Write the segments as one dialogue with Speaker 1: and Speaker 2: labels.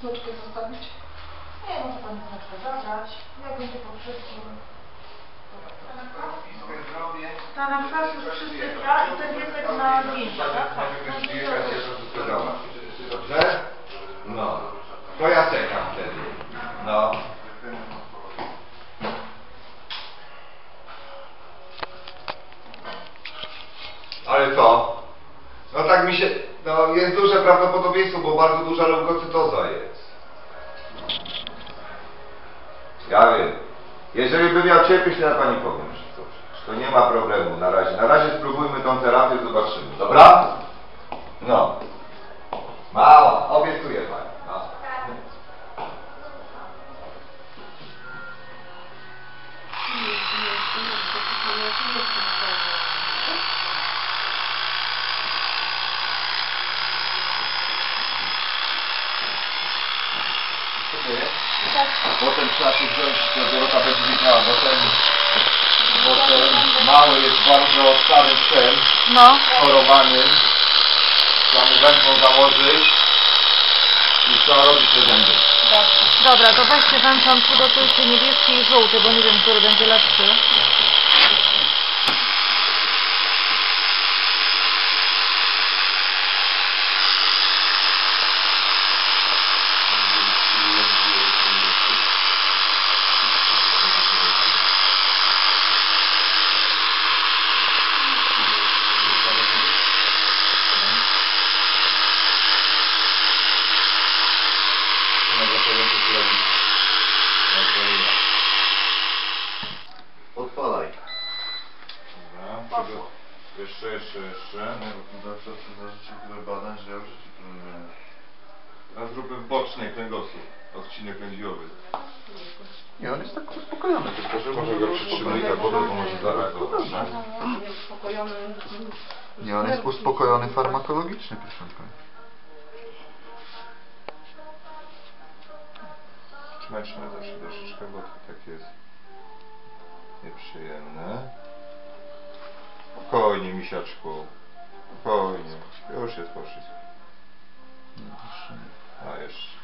Speaker 1: Smyczkę zostawić? Nie, może pani smyczkę zabrać. Jak będzie po wszystkim? Ta na kwas już przysypia i ten piesek na zdjęcia, tak? Tak, na zdjęcia.
Speaker 2: Dobrze? No. To ja czekam wtedy. No. Ale co? No tak mi się... No jest duże prawdopodobieństwo, bo bardzo duża leukocytoza jest. Ja wiem. Jeżeli by miał cierpieć, to ja pani powiem wszystko. To nie ma problemu na razie. Na razie spróbujmy tą terapię, zobaczymy. Dobra? No. Mała, obiecuję pani. Potem trzeba się wziąć, to Dorota będzie wiedziała, bo ten, bo ten mały jest bardzo starym psem,
Speaker 1: No.
Speaker 2: chorowany, trzeba mu wędką założyć i trzeba robić te zęby.
Speaker 1: Dobra, to weźcie tam przygotujcie niebieski i żółty, bo nie wiem, który będzie lepszy.
Speaker 2: Jeszcze, jeszcze, jeszcze.
Speaker 3: Zawsze zażycie które badań, że ja w życiu trenowałem.
Speaker 2: Teraz zróbmy w bocznej kręgosłup, odcinek lędźwiowy.
Speaker 3: Nie, on jest tak uspokojony, tylko że
Speaker 2: Może go przytrzymaj tak wodę, bo może zareagować. nie?
Speaker 1: Uspokojony.
Speaker 3: Nie, on jest uspokojony farmakologicznie, proszę Pani.
Speaker 2: Zmęczmy zawsze troszeczkę, bo to tak jest nieprzyjemne. Spokojnie, misiaczku. Spokojnie. Już jest po wszystkim. A jeszcze.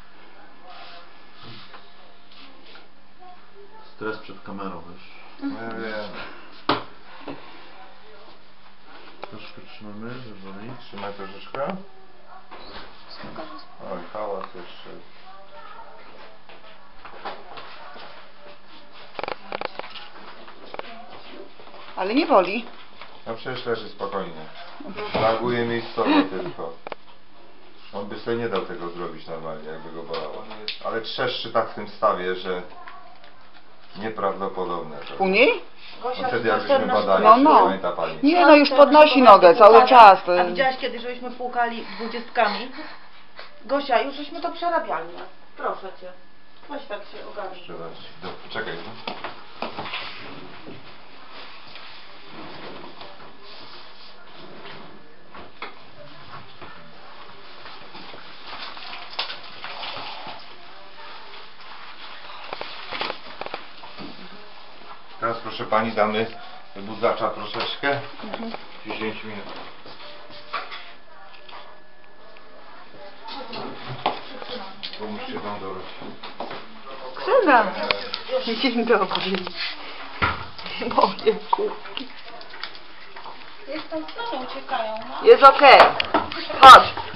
Speaker 3: Stres przed kamerą, wiesz.
Speaker 2: No ja wiem.
Speaker 3: Troszkę trzymamy, żeby boli.
Speaker 2: Trzymaj troszeczkę. Oj, hałas jeszcze.
Speaker 4: Ale nie boli.
Speaker 2: No przecież leży spokojnie. Reaguje miejscowo tylko. On by sobie nie dał tego zrobić normalnie, jakby go bolało. Ale trzeszczy tak w tym stawie, że nieprawdopodobne. To.
Speaker 4: U niej?
Speaker 2: No wtedy jak żeśmy badali,
Speaker 4: No, no.
Speaker 2: pamięta pani.
Speaker 4: Nie, no już podnosi nogę cały czas.
Speaker 1: A widziałaś kiedy, żeśmy płukali dwudziestkami? Gosia, już żeśmy to przerabiali. Proszę cię. Weź tak się ogarnij.
Speaker 2: Jeszcze raz. Do, czekaj. No. Teraz proszę pani damy budzacza troszeczkę. 10 minut. Pomóżcie wam dorość.
Speaker 4: Krzyżam. Dzień dobry. Moje kubki.
Speaker 1: Jest tam strony uciekają, no.
Speaker 4: Jest okej. Chodź.